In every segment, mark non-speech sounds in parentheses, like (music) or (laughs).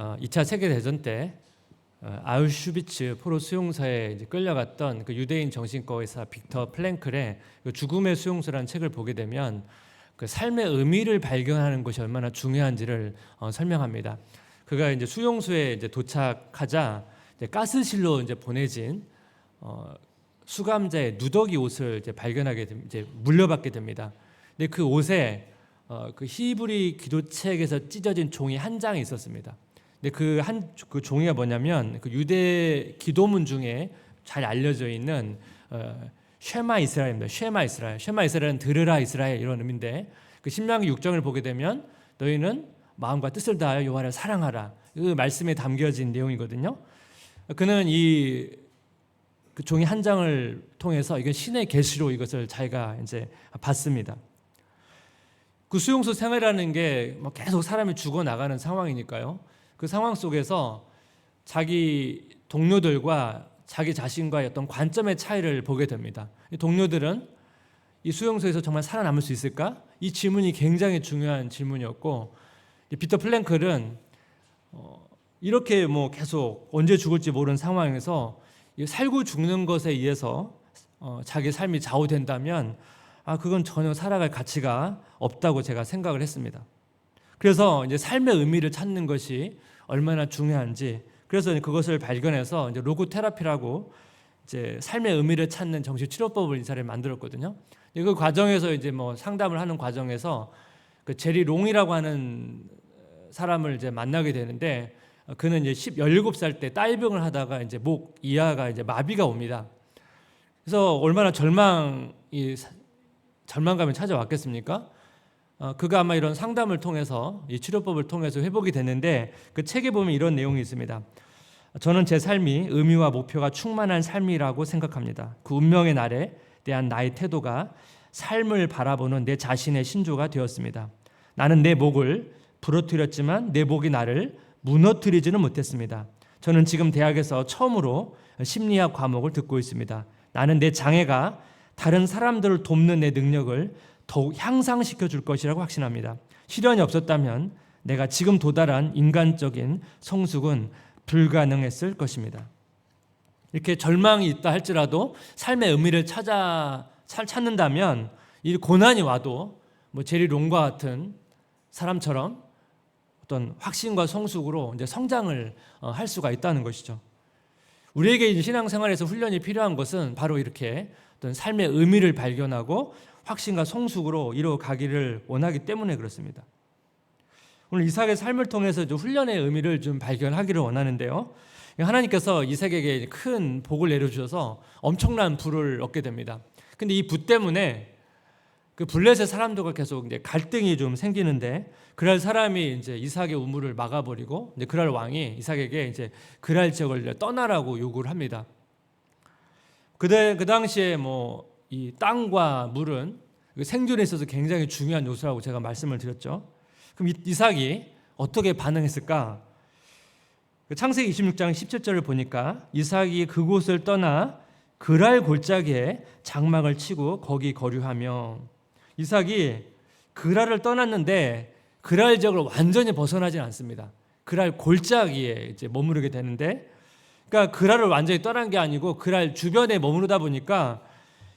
어, 2차 세계 대전 때 어, 아우슈비츠 포로 수용소에 끌려갔던 그 유대인 정신과 의사 빅터 플랭클의 그 죽음의 수용소라는 책을 보게 되면 그 삶의 의미를 발견하는 것이 얼마나 중요한지를 어, 설명합니다. 그가 이제 수용소에 이제 도착하자 이제 가스실로 이제 보내진 어, 수감자의 누더기 옷을 이제 발견하게 됩, 이제 물려받게 됩니다. 근데 그 옷에 어, 그 히브리 기도책에서 찢어진 종이 한 장이 있었습니다. 근데 그 한 그 종이가 뭐냐면 그 유대 기도문 중에 잘 알려져 있는 어, 쉐마 이스라엘입니다. 쉐마 이스라엘. 쉐마 이스라엘은 들으라 이스라엘 이런 의미인데 그 신명기 6장을 보게 되면 너희는 마음과 뜻을 다하여 여호와를 사랑하라. 그 말씀에 담겨진 내용이거든요. 그는 이 그 종이 한 장을 통해서 이건 신의 계시로 이것을 자기가 이제 봤습니다. 그 수용소 생활이라는 게뭐 계속 사람이 죽어 나가는 상황이니까요. 그 상황 속에서 자기 동료들과 자기 자신과의 어떤 관점의 차이를 보게 됩니다. 이 동료들은 이 수용소에서 정말 살아남을 수 있을까? 이 질문이 굉장히 중요한 질문이었고 이 피터 플랭클은 어, 이렇게 뭐 계속 언제 죽을지 모르는 상황에서 이 살고 죽는 것에 의해서 어, 자기 삶이 좌우된다면 아 그건 전혀 살아갈 가치가 없다고 제가 생각을 했습니다. 그래서 이제 삶의 의미를 찾는 것이 얼마나 중요한지 그래서 그것을 발견해서 이제 로고 테라피라고 이제 삶의 의미를 찾는 정신 치료법을 이 사람이 만들었거든요. 그 과정에서 이제 뭐 상담을 하는 과정에서 그 제리 롱이라고 하는 사람을 이제 만나게 되는데 그는 이제 10, 17살 때 딸병을 하다가 이제 목 이하가 이제 마비가 옵니다. 그래서 얼마나 절망이 절망감이 찾아왔겠습니까? 어, 그가 아마 이런 상담을 통해서 이 치료법을 통해서 회복이 됐는데 그 책에 보면 이런 내용이 있습니다. 저는 제 삶이 의미와 목표가 충만한 삶이라고 생각합니다. 그 운명의 날에 대한 나의 태도가 삶을 바라보는 내 자신의 신조가 되었습니다. 나는 내 목을 부러뜨렸지만 내 목이 나를 무너뜨리지는 못했습니다. 저는 지금 대학에서 처음으로 심리학 과목을 듣고 있습니다. 나는 내 장애가 다른 사람들을 돕는 내 능력을 더욱 향상시켜 줄 것이라고 확신합니다. 시련이 없었다면 내가 지금 도달한 인간적인 성숙은 불가능했을 것입니다. 이렇게 절망이 있다 할지라도 삶의 의미를 찾아 찾는다면 이 고난이 와도 뭐 제리 롱과 같은 사람처럼 어떤 확신과 성숙으로 이제 성장을 어, 할 수가 있다는 것이죠. 우리에게 신앙생활에서 훈련이 필요한 것은 바로 이렇게 어떤 삶의 의미를 발견하고 확신과 성숙으로 이루어가기를 원하기 때문에 그렇습니다. 오늘 이삭의 삶을 통해서 훈련의 의미를 좀 발견하기를 원하는데요. 하나님께서 이삭에게 큰 복을 내려주셔서 엄청난 부를 얻게 됩니다. 근데 이 부 때문에 그 블레셋 사람들과 계속 이제 갈등이 좀 생기는데 그랄 사람이 이제 이삭의 우물을 막아버리고 이제 그랄 왕이 이삭에게 이제 그랄 지역을 떠나라고 요구를 합니다. 그때 그 당시에 뭐 이 땅과 물은 그 생존에 있어서 굉장히 중요한 요소라고 제가 말씀을 드렸죠. 그럼 이삭이 어떻게 반응했을까? 그 창세기 26장 17절을 보니까 이삭이 그곳을 떠나 그랄 골짜기에 장막을 치고 거기 거류하며 이삭이 그랄을 떠났는데 그랄 지역을 완전히 벗어나지 않습니다. 그랄 골짜기에 이제 머무르게 되는데 그러니까 그랄을 완전히 떠난 게 아니고 그랄 주변에 머무르다 보니까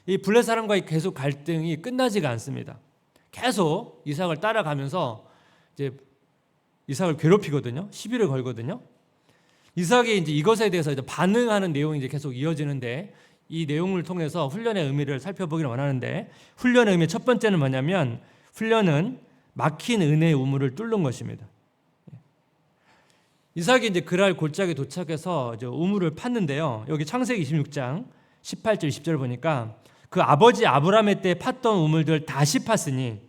이 블레 사람과의 계속 갈등이 끝나지가 않습니다. 계속 이삭을 따라가면서 이제 이삭을 괴롭히거든요. 시비를 걸거든요. 이삭이 이제 이것에 대해서 이제 반응하는 내용이 이제 계속 이어지는데 이 내용을 통해서 훈련의 의미를 살펴보기를 원하는데 훈련의 의미 첫 번째는 뭐냐면 훈련은 막힌 은혜의 우물을 뚫는 것입니다. 이삭이 이제 그랄 골짜기 도착해서 이제 우물을 팠는데요. 여기 창세기 26장 18절 20절 보니까 그 아버지 아브라함의 때 팠던 우물들 다시 팠으니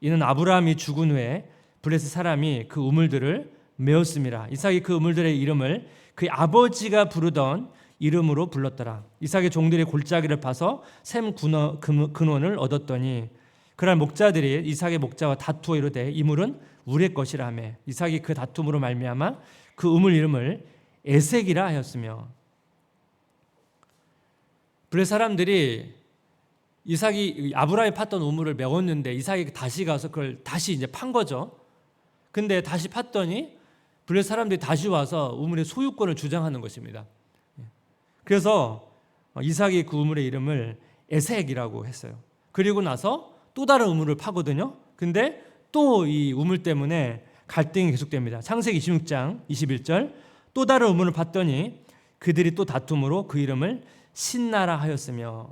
이는 아브라함이 죽은 후에 블레스 사람이 그 우물들을 메웠습니다. 이삭이 그 우물들의 이름을 그 아버지가 부르던 이름으로 불렀더라. 이삭의 종들이 골짜기를 파서 샘 근원을 얻었더니 그날 목자들이 이삭의 목자와 다투어 이르되 이 물은 우리의 것이라며 이삭이 그 다툼으로 말미암아 그 우물 이름을 에색이라 하였으며 블레 사람들이 이삭이 아브라함이 팠던 우물을 메웠는데 이삭이 다시 가서 그걸 다시 이제 판 거죠. 근데 다시 팠더니 블레 사람들이 다시 와서 우물의 소유권을 주장하는 것입니다. 예. 그래서 어, 이삭이 그 우물의 이름을 에색이라고 했어요. 그리고 나서 또 다른 우물을 파거든요. 근데 또 이 우물 때문에 갈등이 계속됩니다. 창세기 26장 21절 또 다른 우물을 봤더니 그들이 또 다툼으로 그 이름을 신나라 하였으며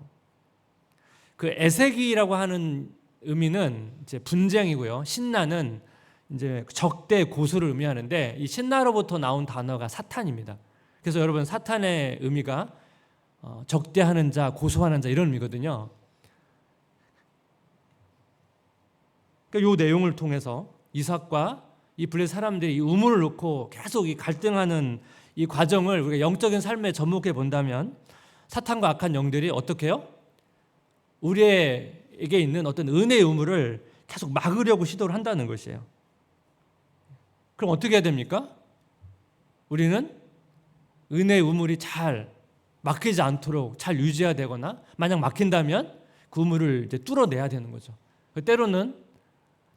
그 에색이라고 하는 의미는 이제 분쟁이고요. 신나는 이제 적대 고수를 의미하는데 이 신나로부터 나온 단어가 사탄입니다. 그래서 여러분 사탄의 의미가 어, 적대하는 자, 고소하는 자 이런 의미거든요. 그러니까 이 내용을 통해서 이삭과 이 블레 사람들이 이 우물을 놓고 계속 이 갈등하는 이 과정을 우리가 영적인 삶에 접목해 본다면 사탄과 악한 영들이 어떻게 해요? 우리에게 있는 어떤 은혜의 우물을 계속 막으려고 시도를 한다는 것이에요. 그럼 어떻게 해야 됩니까? 우리는 은혜의 우물이 잘 막히지 않도록 잘 유지해야 되거나 만약 막힌다면 그 우물을 이제 뚫어내야 되는 거죠. 때로는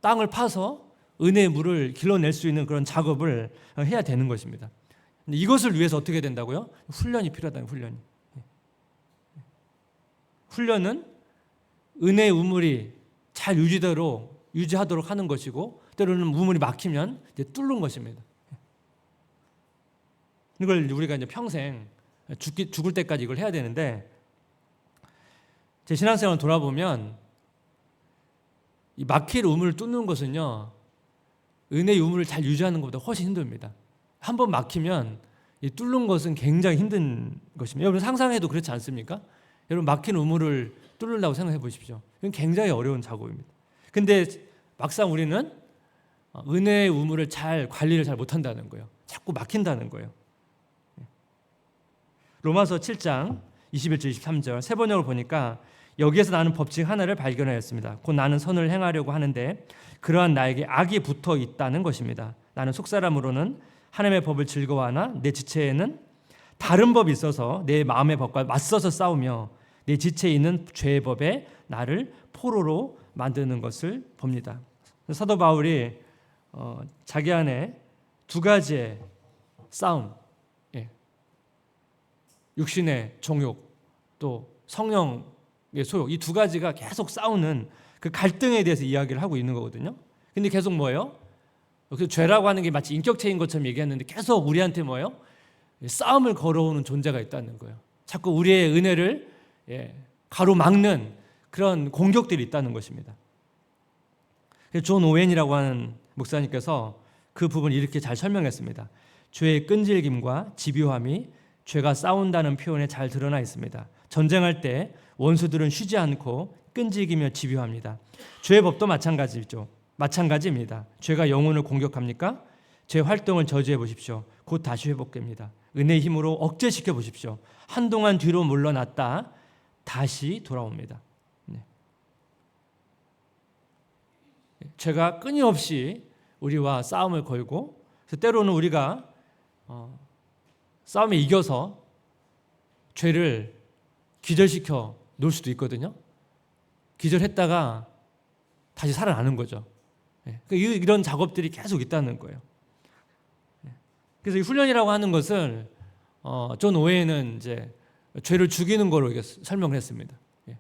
땅을 파서 은혜의 물을 길러낼 수 있는 그런 작업을 해야 되는 것입니다. 이것을 위해서 어떻게 된다고요? 훈련이 필요하다는 훈련이. 훈련은 은혜의 우물이 잘 유지대로 유지하도록 하는 것이고 때로는 우물이 막히면 이제 뚫는 것입니다. 이걸 우리가 이제 평생 죽기, 죽을 때까지 이걸 해야 되는데 제 신앙생활 돌아보면 이 막힐 우물을 뚫는 것은요 은혜의 우물을 잘 유지하는 것보다 훨씬 힘듭니다. 한 번 막히면 이 뚫는 것은 굉장히 힘든 것입니다. 여러분 상상해도 그렇지 않습니까? 여러분 막힌 우물을 뚫는다고 생각해 보십시오. 이건 굉장히 어려운 작업입니다. 근데 막상 우리는 은혜의 우물을 잘 관리를 잘 못한다는 거예요. 자꾸 막힌다는 거예요. 로마서 7장 21절 23절 세 번역을 보니까 여기에서 나는 법칙 하나를 발견하였습니다. 곧 나는 선을 행하려고 하는데 그러한 나에게 악이 붙어 있다는 것입니다. 나는 속사람으로는 하나님의 법을 즐거워하나 내 지체에는 다른 법이 있어서 내 마음의 법과 맞서서 싸우며 내 지체에 있는 죄의 법에 나를 포로로 만드는 것을 봅니다. 사도 바울이 어, 자기 안에 두 가지의 싸움, 예. 육신의 정욕 또 성령의 소욕 이 두 가지가 계속 싸우는 그 갈등에 대해서 이야기를 하고 있는 거거든요. 근데 계속 뭐예요? 그 죄라고 하는 게 마치 인격체인 것처럼 얘기했는데 계속 우리한테 뭐예요? 싸움을 걸어오는 존재가 있다는 거예요. 자꾸 우리의 은혜를 예, 가로막는 그런 공격들이 있다는 것입니다. 존 오웬이라고 하는 목사님께서 그 부분을 이렇게 잘 설명했습니다. 죄의 끈질김과 집요함이 죄가 싸운다는 표현에 잘 드러나 있습니다. 전쟁할 때 원수들은 쉬지 않고 끈질기며 집요합니다. 죄의 법도 마찬가지죠. 마찬가지입니다. 죄가 영혼을 공격합니까? 제 활동을 저지해 보십시오. 곧 다시 회복됩니다. 은혜의 힘으로 억제시켜 보십시오. 한동안 뒤로 물러났다 다시 돌아옵니다. 네. 죄가 끊임없이 우리와 싸움을 걸고 때로는 우리가 어, 싸움에 이겨서 죄를 기절시켜 놓을 수도 있거든요. 기절했다가 다시 살아나는 거죠. 예, 그러니까 이런 작업들이 계속 있다는 거예요. 예, 그래서 이 훈련이라고 하는 것을 어, 존 오웨이는 이제 죄를 죽이는 거로 설명을 했습니다. 예,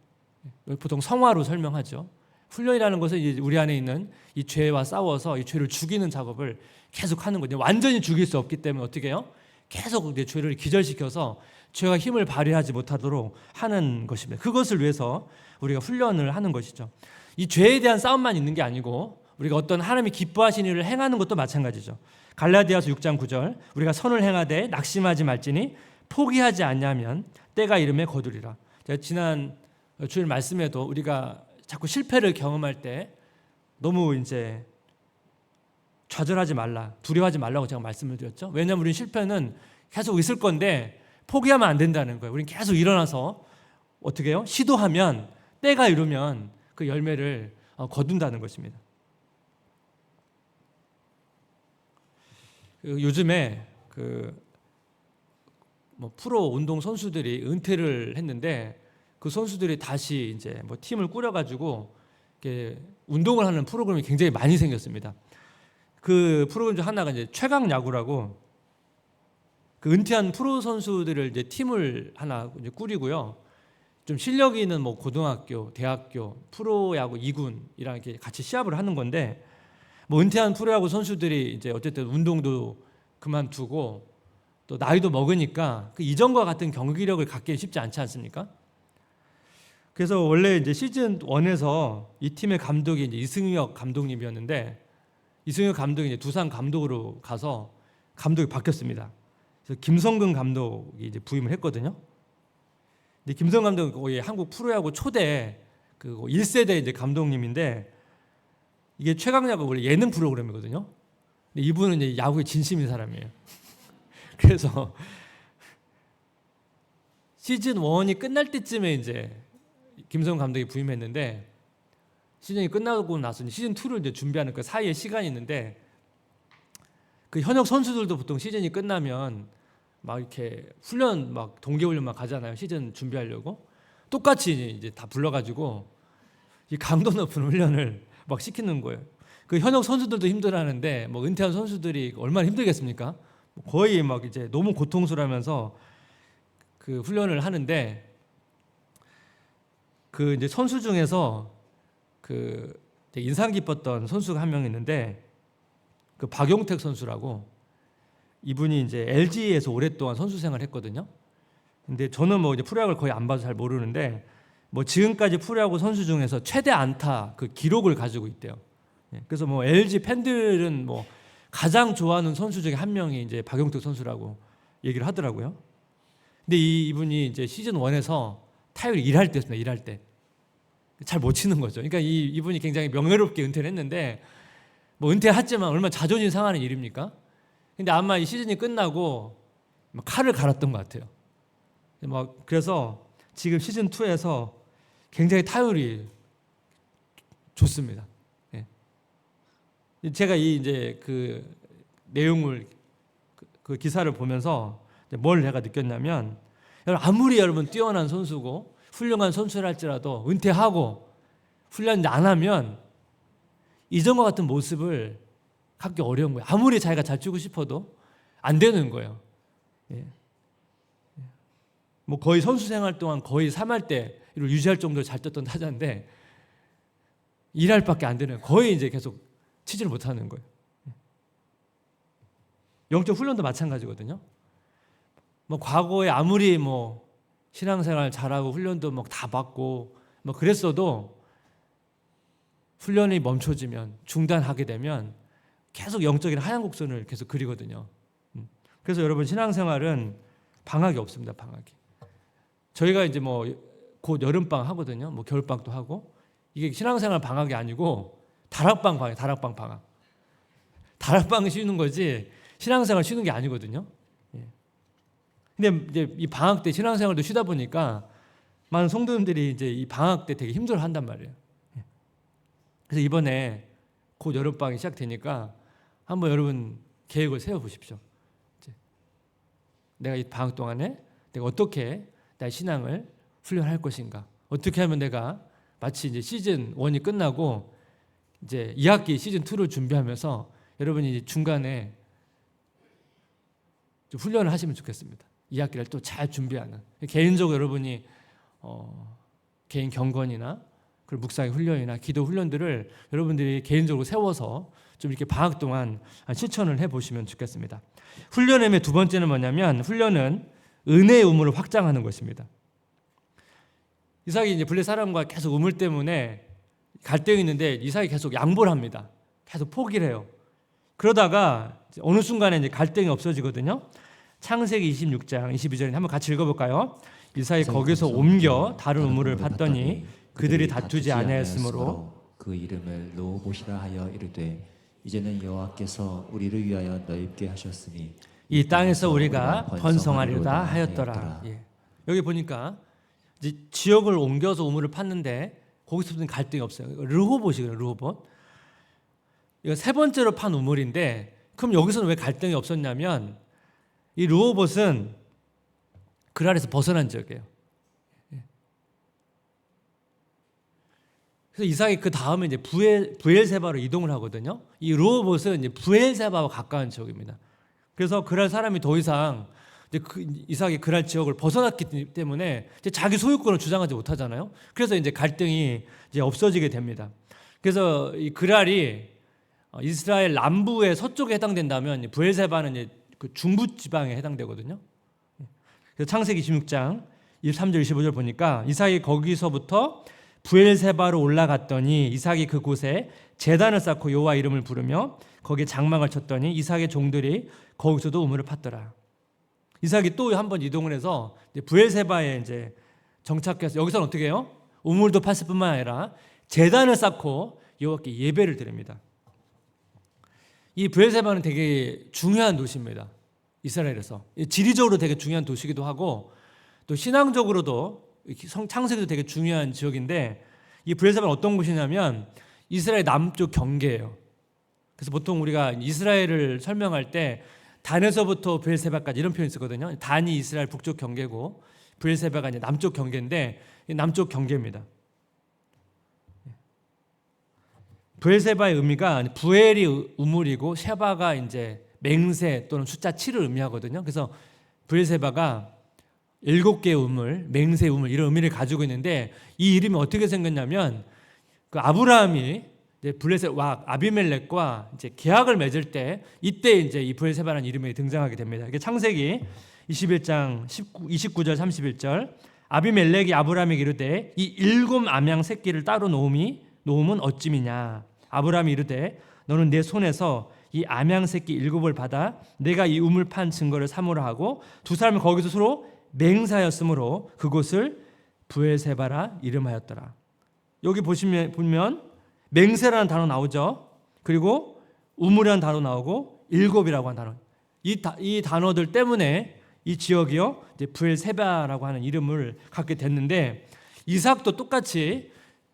보통 성화로 설명하죠. 훈련이라는 것은 우리 안에 있는 이 죄와 싸워서 이 죄를 죽이는 작업을 계속 하는 거죠. 완전히 죽일 수 없기 때문에 어떻게 해요? 계속 이 죄를 기절시켜서 죄가 힘을 발휘하지 못하도록 하는 것입니다. 그것을 위해서 우리가 훈련을 하는 것이죠. 이 죄에 대한 싸움만 있는 게 아니고 우리가 어떤 하나님이 기뻐하시는 일을 행하는 것도 마찬가지죠. 갈라디아서 6장 9절 우리가 선을 행하되 낙심하지 말지니 포기하지 않냐면 때가 이름에 거두리라. 지난 주일 말씀에도 우리가 자꾸 실패를 경험할 때 너무 이제 좌절하지 말라, 두려워하지 말라고 제가 말씀을 드렸죠. 왜냐하면 우리 실패는 계속 있을 건데 포기하면 안 된다는 거예요. 우리는 계속 일어나서 어떻게 해요? 시도하면 때가 이르면 그 열매를 어, 거둔다는 것입니다. 그 요즘에 그 뭐 프로 운동 선수들이 은퇴를 했는데 그 선수들이 다시 이제 뭐 팀을 꾸려가지고 운동을 하는 프로그램이 굉장히 많이 생겼습니다. 그 프로그램 중 하나가 이제 최강 야구라고 그 은퇴한 프로 선수들을 이제 팀을 하나 이제 꾸리고요. 좀 실력 있는 뭐 고등학교, 대학교, 프로야구 2군이랑 이렇게 같이 시합을 하는 건데 뭐 은퇴한 프로야구 선수들이 이제 어쨌든 운동도 그만두고 또 나이도 먹으니까 그 이전과 같은 경기력을 갖기 쉽지 않지 않습니까? 그래서 원래 이제 시즌 1에서 이 팀의 감독이 이제 이승엽 감독님이었는데 이승엽 감독이 이제 두산 감독으로 가서 감독이 바뀌었습니다. 그래서 김성근 감독이 이제 부임을 했거든요. 근데 김성 감독은 거의 한국 프로야구 초대 그 1세대 이제 감독님인데 이게 최강야구 원래 예능 프로그램이거든요. 근데 이분은 이제 야구에 진심인 사람이에요. 그래서 (laughs) 시즌 1이 끝날 때쯤에 이제 김성 감독이 부임했는데 시즌이 끝나고 나서 시즌 2를 이제 준비하는 그 사이에 시간이 있는데 그 현역 선수들도 보통 시즌이 끝나면 막 이렇게 훈련 막 동계 훈련 막 가잖아요. 시즌 준비하려고 똑같이 이제 다 불러 가지고 이 강도 높은 훈련을 막 시키는 거예요. 그 현역 선수들도 힘들어하는데 뭐 은퇴한 선수들이 얼마나 힘들겠습니까? 거의 막 이제 너무 고통스러우면서 그 훈련을 하는데 그 이제 선수 중에서 그 인상 깊었던 선수가 한 명 있는데 그 박용택 선수라고 이분이 이제 LG에서 오랫동안 선수 생활을 했거든요. 근데 저는 뭐 이제 프로야구를 거의 안 봐서 잘 모르는데 뭐 지금까지 프로야구 선수 중에서 최대 안타 그 기록을 가지고 있대요. 예, 그래서 뭐 LG 팬들은 뭐 가장 좋아하는 선수 중에 한 명이 이제 박용택 선수라고 얘기를 하더라고요. 근데 이 이분이 이제 시즌 1에서 타율 일할 때였습니다. 일할 때. 잘 못 치는 거죠. 그러니까 이 이분이 굉장히 명예롭게 은퇴를 했는데 뭐 은퇴했지만 얼마나 자존심 상하는 일입니까? 근데 아마 이 시즌이 끝나고 막 칼을 갈았던 것 같아요. 막 그래서 지금 시즌 2에서 굉장히 타율이 좋습니다. 예. 제가 이 이제 그 내용을 그- 그 기사를 보면서 뭘 내가 느꼈냐면 아무리 여러분 뛰어난 선수고 훌륭한 선수랄지라도 은퇴하고 훈련 안 하면 이전과 같은 모습을 갖기 어려운 거예요. 아무리 자기가 잘 뛰고 싶어도 안 되는 거예요. 예. 뭐 거의 선수 생활 동안 거의 3할 때를 유지할 정도로 잘 뛰었던 타자인데 1할밖에 안 되는 거의 이제 계속 치지를 못하는 거예요. 예. 영적 훈련도 마찬가지거든요. 뭐 과거에 아무리 뭐 신앙생활 잘하고 훈련도 막 다 받고 뭐 그랬어도 훈련이 멈춰지면 중단하게 되면 계속 영적인 하얀 곡선을 계속 그리거든요. 음. 그래서 여러분 신앙생활은 방학이 없습니다. 방학이. 저희가 이제 뭐 곧 여름방 하거든요. 뭐 겨울방도 하고 이게 신앙생활 방학이 아니고 다락방 방학, 다락방 방학. 다락방 쉬는 거지 신앙생활 쉬는 게 아니거든요. 예. 근데 이제 이 방학 때 신앙생활도 쉬다 보니까 많은 성도님들이 이제 이 방학 때 되게 힘들어 한단 말이에요. 예. 그래서 이번에 곧 여름방이 시작되니까 한번 여러분 계획을 세워 보십시오. 내가 이 방학 동안에 내가 어떻게 나의 신앙을 훈련할 것인가? 어떻게 하면 내가 마치 이제 시즌 1이 끝나고 이제 2학기 시즌 2를 준비하면서 여러분이 중간에 좀 훈련을 하시면 좋겠습니다. 2학기를 또 잘 준비하는 개인적으로 여러분이 어, 개인 경건이나 그리고 묵상의 훈련이나 기도 훈련들을 여러분들이 개인적으로 세워서 좀 이렇게 방학 동안 실천을 해 보시면 좋겠습니다. 훈련의 두 번째는 뭐냐면 훈련은 은혜의 우물을 확장하는 것입니다. 이삭이 이제 블레 사람과 계속 우물 때문에 갈등이 있는데 이삭이 계속 양보를 합니다. 계속 포기를 해요. 그러다가 어느 순간에 이제 갈등이 없어지거든요. 창세기 26장 22절에 한번 같이 읽어볼까요? 이삭이 거기서 옮겨 다른 우물을 봤더니 그들이 다투지 아니하였으므로 그 이름을 노보시라 하여 이르되 이제는 여호와께서 우리를 위하여 넓게 하셨으니 이 땅에서 우리가 번성하리로다 하였더라. 예. 여기 보니까 이제 지역을 옮겨서 우물을 팠는데 거기서부터는 갈등이 없어요. 르호봇이거든요. 르호봇. 이거 세 번째로 판 우물인데 그럼 여기서는 왜 갈등이 없었냐면 이 르호봇은 그 아래서 벗어난 지역이에요. 예. 그래서 이삭이 그 다음에 이제 부엘 부엘세바로 이동을 하거든요. 이 르호봇은 이제 부엘세바와 가까운 지역입니다. 그래서 그랄 사람이 더 이상 이제 그 이삭이 그랄 지역을 벗어났기 때문에 이제 자기 소유권을 주장하지 못하잖아요. 그래서 이제 갈등이 이제 없어지게 됩니다. 그래서 이 그랄이 어, 이스라엘 남부의 서쪽에 해당된다면 부엘세바는 이제 그 중부 지방에 해당되거든요. 그래서 창세기 26장 23절 25절 보니까 이삭이 거기서부터 부엘세바로 올라갔더니 이삭이 그곳에 제단을 쌓고 여호와 이름을 부르며 거기에 장막을 쳤더니 이삭의 종들이 거기서도 우물을 팠더라. 이삭이 또 한 번 이동을 해서 부엘세바에 이제 정착해서 여기서는 어떻게 해요? 우물도 팠을 뿐만 아니라 제단을 쌓고 여호와께 예배를 드립니다. 이 부엘세바는 되게 중요한 도시입니다. 이스라엘에서 지리적으로 되게 중요한 도시기도 하고 또 신앙적으로도 창세기도 되게 중요한 지역인데 이 부엘세바는 어떤 곳이냐면 이스라엘 남쪽 경계예요. 그래서 보통 우리가 이스라엘을 설명할 때 단에서부터 부엘세바까지 이런 표현이 쓰거든요. 단이 이스라엘 북쪽 경계고 부엘세바가 이제 남쪽 경계인데 이 남쪽 경계입니다. 부엘세바의 의미가 부엘이 우물이고 셰바가 이제 맹세 또는 숫자 7을 의미하거든요. 그래서 부엘세바가 일곱 개의 우물, 맹세 우물 이런 의미를 가지고 있는데 이 이름이 어떻게 생겼냐면 그 아브라함이 이제 블레셋와 아비멜렉과 이제 계약을 맺을 때 이때 이제 이 부엘세바라는 이름이 등장하게 됩니다. 이게 창세기 21장 19, 29절 31절 아비멜렉이 아브라함에게 이르되 이 일곱 암양 새끼를 따로 놓음이 놓음은 어찌미냐 아브라함이 이르되 너는 내 손에서 이 암양 새끼 일곱을 받아 내가 이 우물 판 증거를 삼으라 하고 두 사람이 거기서 서로 맹사였으므로 그곳을 부엘세바라 이름하였더라. 여기 보시면 보면 맹세라는 단어 나오죠. 그리고 우물이라는 단어 나오고 일곱이라고 하는 단어. 이, 다, 이 단어들 때문에 이 지역이요 이제 부엘세바라고 하는 이름을 갖게 됐는데 이삭도 똑같이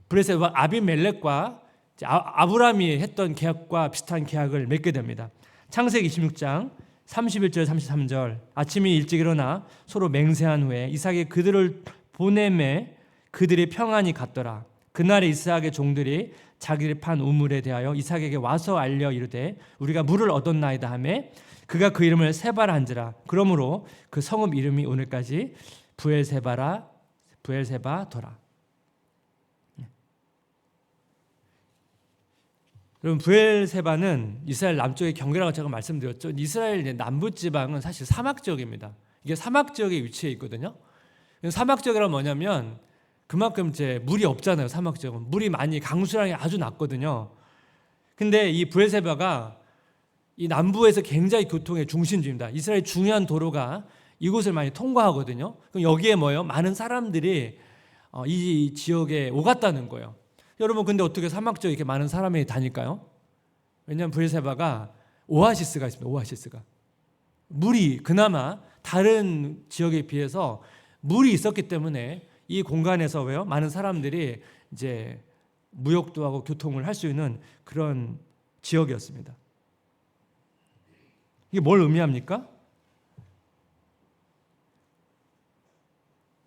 부엘세바 아비멜렉과 아- 아브라함이 했던 계약과 비슷한 계약을 맺게 됩니다. 창세기 26장 31절 33절 아침이 일찍 일어나 서로 맹세한 후에 이삭이 그들을 보내매 그들이 평안히 갔더라. 그날에 이삭의 종들이 자기를 판 우물에 대하여 이삭에게 와서 알려 이르되 우리가 물을 얻었나이다 하매 그가 그 이름을 세바라 한지라. 그러므로 그 성읍 이름이 오늘까지 부엘세바라 부엘세바더라. 여러분 부엘세바는 이스라엘 남쪽의 경계라고 제가 말씀드렸죠. 이스라엘 남부 지방은 사실 사막 지역입니다. 이게 사막 지역에 위치해 있거든요. 사막 지역이란 뭐냐면 그만큼 이제 물이 없잖아요. 사막 지역은 물이 많이 강수량이 아주 낮거든요. 근데 이 부엘세바가 이 남부에서 굉장히 교통의 중심지입니다. 이스라엘 중요한 도로가 이곳을 많이 통과하거든요. 그럼 여기에 뭐예요? 많은 사람들이 어, 이 지역에 오갔다는 거예요. 여러분 근데 어떻게 사막 지역에 이렇게 많은 사람이 다닐까요? 왜냐하면 브엘세바가 오아시스가 있습니다. 오아시스가 물이 그나마 다른 지역에 비해서 물이 있었기 때문에 이 공간에서 왜요? 많은 사람들이 이제 무역도 하고 교통을 할 수 있는 그런 지역이었습니다. 이게 뭘 의미합니까?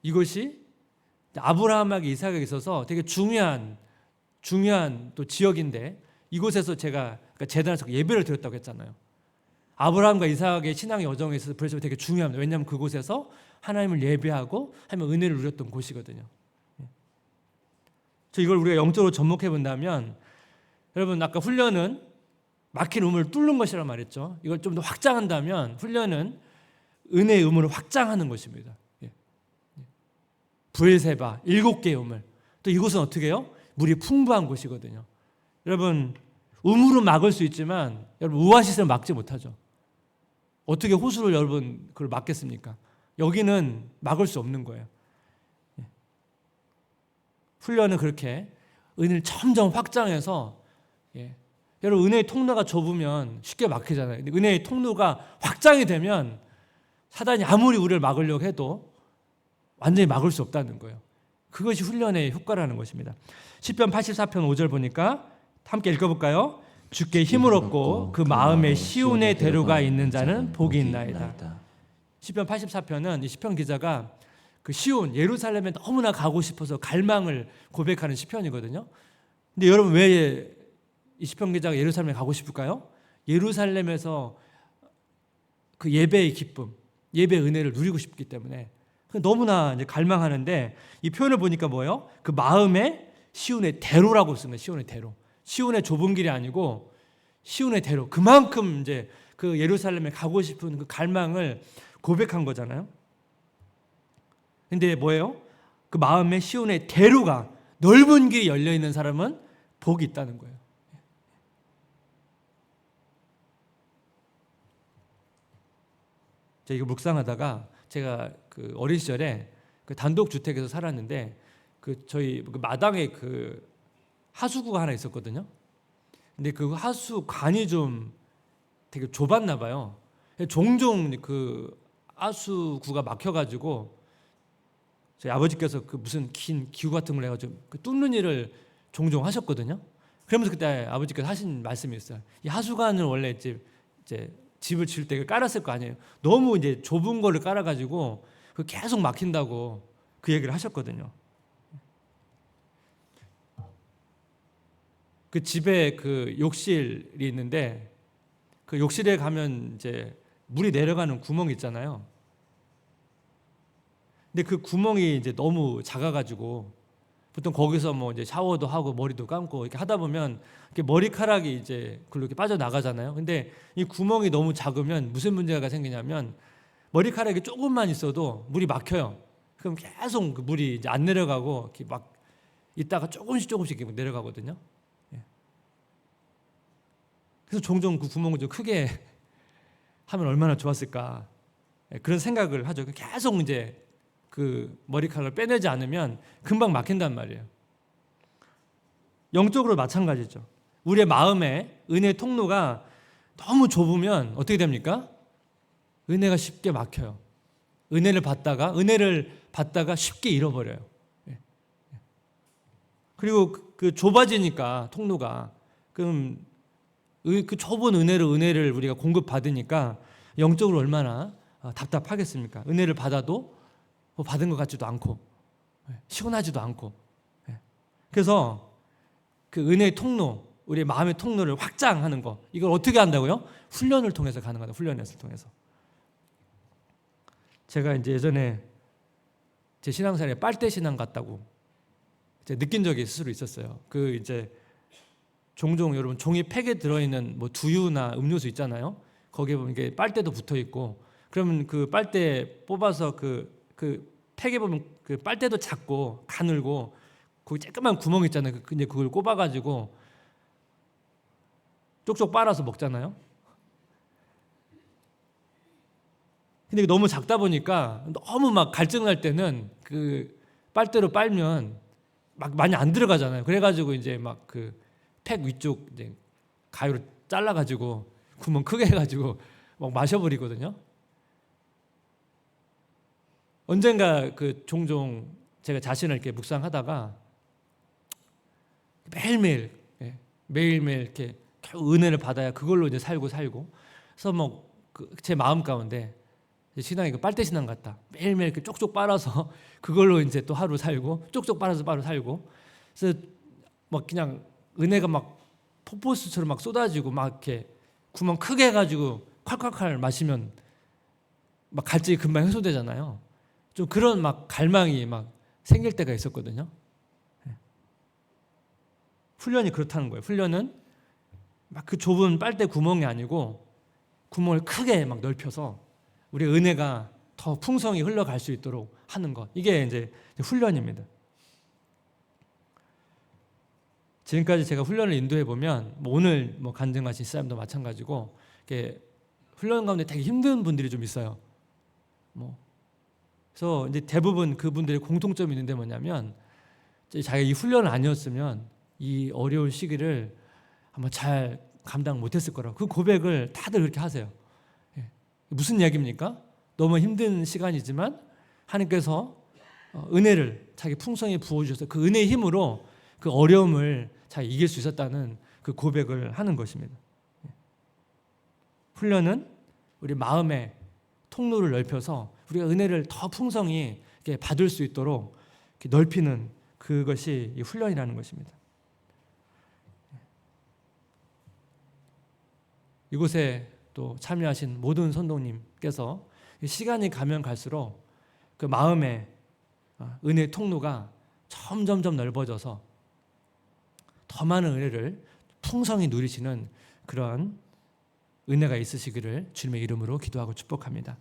이것이 아브라함에게 이삭에게 있어서 되게 중요한 중요한 또 지역인데 이곳에서 제가 그러니까 재단에서 예배를 드렸다고 했잖아요. 아브라함과 이삭의 신앙의 여정에 있어서 그래서 되게 중요합니다. 왜냐하면 그곳에서 하나님을 예배하고 하면 은혜를 누렸던 곳이거든요. 예. 저 이걸 우리가 영적으로 접목해 본다면 여러분 아까 훈련은 막힌 우물을 뚫는 것이라 말했죠. 이걸 좀 더 확장한다면 훈련은 은혜의 우물을 확장하는 것입니다. 예. 예. 부엘세바 일곱 개의 우물. 또 이곳은 어떻게 해요? 물이 풍부한 곳이거든요. 여러분 우물은 막을 수 있지만 여러분 우아시스는 막지 못하죠. 어떻게 호수를 여러분 그걸 막겠습니까? 여기는 막을 수 없는 거예요. 예. 훈련은 그렇게 은혜를 점점 확장해서 예. 여러분 은혜의 통로가 좁으면 쉽게 막히잖아요. 근데 은혜의 통로가 확장이 되면 사단이 아무리 우리를 막으려고 해도 완전히 막을 수 없다는 거예요. 그것이 훈련의 효과라는 것입니다. 시편 84편 5절 보니까 함께 읽어볼까요? 주께 힘을 얻고 그 마음에 시온의 대로가 있는 자는 복이 있나이다. 시편 84편은 이 시편 기자가 그 시온 예루살렘에 너무나 가고 싶어서 갈망을 고백하는 시편이거든요. 근데 여러분 왜 이 시편 기자가 예루살렘에 가고 싶을까요? 예루살렘에서 그 예배의 기쁨, 예배 은혜를 누리고 싶기 때문에 너무나 이제 갈망하는데 이 표현을 보니까 뭐예요? 그 마음에 시온의 대로라고 쓴 거예요. 시온의 대로. 시온의 좁은 길이 아니고 시온의 대로. 그만큼 이제 그 예루살렘에 가고 싶은 그 갈망을 고백한 거잖아요. 근데 뭐예요? 그 마음에 시온의 대로가 넓은 길이 열려 있는 사람은 복이 있다는 거예요. 제가 이거 묵상하다가 제가 그 어린 시절에 그 단독 주택에서 살았는데 그 저희 그 마당에 그 하수구가 하나 있었거든요. 근데 그 하수관이 좀 되게 좁았나 봐요. 종종 그 하수구가 막혀가지고 저희 아버지께서 그 무슨 긴 기구 같은 걸 해가지고 그 뚫는 일을 종종 하셨거든요. 그러면서 그때 아버지께서 하신 말씀이 있어요. 이 하수관을 원래 이제 이제 집을 지을 때 깔았을 거 아니에요. 너무 이제 좁은 거를 깔아가지고 그 계속 막힌다고 그 얘기를 하셨거든요. 그 집에 그 욕실이 있는데 그 욕실에 가면 이제 물이 내려가는 구멍이 있잖아요. 근데 그 구멍이 이제 너무 작아가지고 보통 거기서 뭐 이제 샤워도 하고 머리도 감고 이렇게 하다 보면 이렇게 머리카락이 이제 이렇게 빠져 나가잖아요. 근데 이 구멍이 너무 작으면 무슨 문제가 생기냐면 머리카락이 조금만 있어도 물이 막혀요. 그럼 계속 그 물이 이제 안 내려가고 이렇게 막 있다가 조금씩 조금씩 이렇게 내려가거든요. 예. 그래서 종종 그 구멍을 좀 크게 하면 얼마나 좋았을까 예, 그런 생각을 하죠. 계속 이제 그 머리카락을 빼내지 않으면 금방 막힌단 말이에요. 영적으로 마찬가지죠. 우리의 마음에 은혜 통로가 너무 좁으면 어떻게 됩니까? 은혜가 쉽게 막혀요. 은혜를 받다가 은혜를 받다가 쉽게 잃어버려요. 예. 그리고 그- 그 좁아지니까 통로가 그럼 의- 그 좁은 은혜로 은혜를 우리가 공급 받으니까 영적으로 얼마나 아, 답답하겠습니까? 은혜를 받아도 뭐 받은 것 같지도 않고 예, 시원하지도 않고 예. 그래서 그 은혜의 통로 우리의 마음의 통로를 확장하는 거 이걸 어떻게 한다고요? 훈련을 통해서 가능하다 훈련을 통해서 제가 이제 예전에 제 신앙생활에 빨대 신앙 같다고 느낀 적이 스스로 있었어요 그 이제 종종 여러분 종이 팩에 들어있는 뭐 두유나 음료수 있잖아요 거기에 보면 이게 빨대도 붙어 있고 그러면 그 빨대 뽑아서 그 그 팩에 보면 그 빨대도 작고 가늘고 그 조그만 구멍 있잖아요. 그 이제 그걸 꼽아가지고 쪽쪽 빨아서 먹잖아요. 근데 너무 작다 보니까 너무 막 갈증날 때는 그 빨대로 빨면 막 많이 안 들어가잖아요. 그래가지고 이제 막그 팩 위쪽 이제 가위로 잘라가지고 구멍 크게 해가지고 막 마셔버리거든요. 언젠가 그 종종 제가 자신을 이렇게 묵상하다가 매일매일 예, 매일매일 이렇게 은혜를 받아야 그걸로 이제 살고 살고. 그래서 뭐 제 마음 가운데 신앙이 그 빨대 신앙 같다. 매일매일 이렇게 쪽쪽 빨아서 (laughs) 그걸로 이제 또 하루 살고 쪽쪽 빨아서 하루 살고. 그래서 막 그냥 은혜가 막 폭포수처럼 막 쏟아지고 막 이렇게 구멍 크게 해가지고 콸콸콸 마시면 막 갈증이 금방 해소되잖아요. 좀 그런 막 갈망이 막 생길 때가 있었거든요. 예. 훈련이 그렇다는 거예요. 훈련은 막 그 좁은 빨대 구멍이 아니고 구멍을 크게 막 넓혀서 우리 은혜가 더 풍성히 흘러갈 수 있도록 하는 것. 이게 이제 훈련입니다. 지금까지 제가 훈련을 인도해 보면 뭐 오늘 뭐 간증하신 사람도 마찬가지고 이렇게 훈련 가운데 되게 힘든 분들이 좀 있어요. 뭐 그래서 이제 대부분 그분들의 공통점이 있는데 뭐냐면 자기가 이 훈련을 아니었으면 이 어려운 시기를 아마 잘 감당 못했을 거라고 그 고백을 다들 그렇게 하세요. 예. 무슨 이야기입니까? 너무 힘든 시간이지만 하나님께서 어, 은혜를 자기 풍성히 부어주셔서 그 은혜의 힘으로 그 어려움을 잘 이길 수 있었다는 그 고백을 하는 것입니다. 훈련은 우리 마음의 통로를 넓혀서 우리가 은혜를 더 풍성히 받을 수 있도록 넓히는 그것이 훈련이라는 것입니다. 이곳에 또 참여하신 모든 선동님께서 시간이 가면 갈수록 그 마음의 어, 은혜 통로가 점점점 넓어져서 더 많은 은혜를 풍성히 누리시는 그런 은혜가 있으시기를 주님의 이름으로 기도하고 축복합니다.